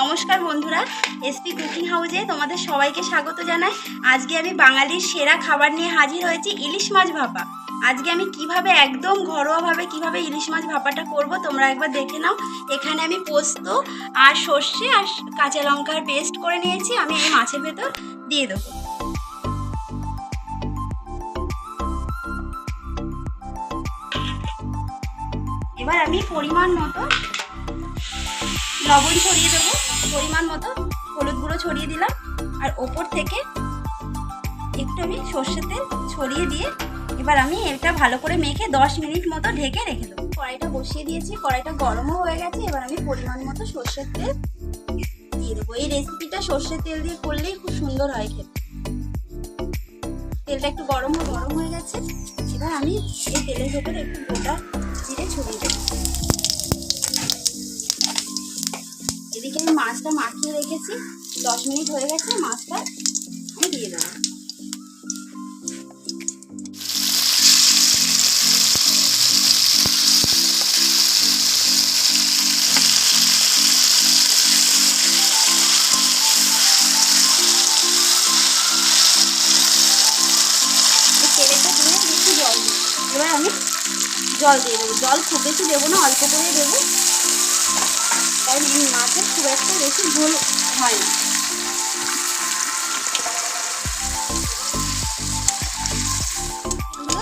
নমস্কার বন্ধুরা, SP cooking হাউসে তোমাদের সবাইকে স্বাগত জানাই। আজকে আমি বাঙালির সেরা খাবার নিয়ে হাজির হয়েছি ইলিশ মাছ ভাপা। আজকে আমি কীভাবে একদম ঘরোয়াভাবে কীভাবে ইলিশ মাছ ভাপাটা করব তোমরা একবার দেখে নাও। এখানে আমি পোস্ত আর সর্ষে আর কাঁচা লঙ্কার পেস্ট করে নিয়েছি, আমি এই মাছের ভেতর দিয়ে দেবো। এবার আমি পরিমাণ মতো লবণ ছড়িয়ে দেবো, পরিমাণ মতো, হলুদ গুঁড়ো ছড়িয়ে দিলাম, আর ওপর থেকে একটু আমি সর্ষের তেল ছড়িয়ে দিয়ে এবার আমি এটা ভালো করে মেখে দশ মিনিট মতো ঢেকে রেখে দেবো। কড়াইটা বসিয়ে দিয়েছি, কড়াইটা গরমও হয়ে গেছে, এবার আমি পরিমাণ মতো সর্ষের তেল দিয়ে দেবো। এই রেসিপিটা সর্ষের তেল দিয়ে করলেই খুব সুন্দর হয় খেতে। তেলটা একটু গরম গরম হয়ে গেছে, এবার আমি এই তেলের ভেতরে একটু গোটা জিরে ছড়িয়ে দেবো। মাছটা মাখিয়ে রেখেছি। দশ মিনিট হয়ে গেছে, মাছটা আমি দিয়ে দেবো। এবার আমি জল দিয়ে দেবো। জল খুব বেশি দেবো না, অল্প করে দেবো। কারণ এই মাছের খুব একটা বেশি ঝোল হয় না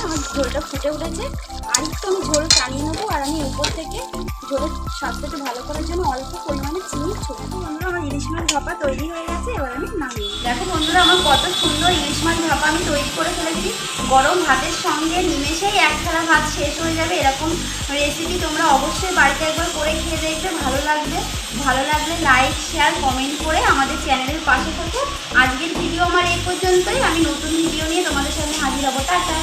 আমার ঝোলটা ফুটে উঠেছে আর একটু আমি ঝোল টানিয়ে নেব আর আমি উপর থেকে ঝোলের স্বাদটাকে ভালো করার জন্য অল্প পরিমাণে চিনি ছোটো বন্ধুরা আমার ইলিশ মাছ ভাপা তৈরি হয়ে গেছে এবার আমি নামিয়ে। দেখো বন্ধুরা কত সুন্দর ইলিশ মাছ ভাপা আমি তৈরি করে ফেলেছি। গরম ভাতের সঙ্গে নিমেষেই এক থালা ভাত শেষ হয়ে যাবে এরকম রেসিপি তোমরা অবশ্যই বাড়িতে একবার করে খেয়ে দেখবে, ভালো লাগবে। ভালো লাগলে লাইক শেয়ার কমেন্ট করে আমাদের চ্যানেলের পাশে থাকো। আজকের ভিডিও আমার এই পর্যন্তই। আমি নতুন ভিডিও নিয়ে তোমাদের সামনে হাজির হব। টাটা!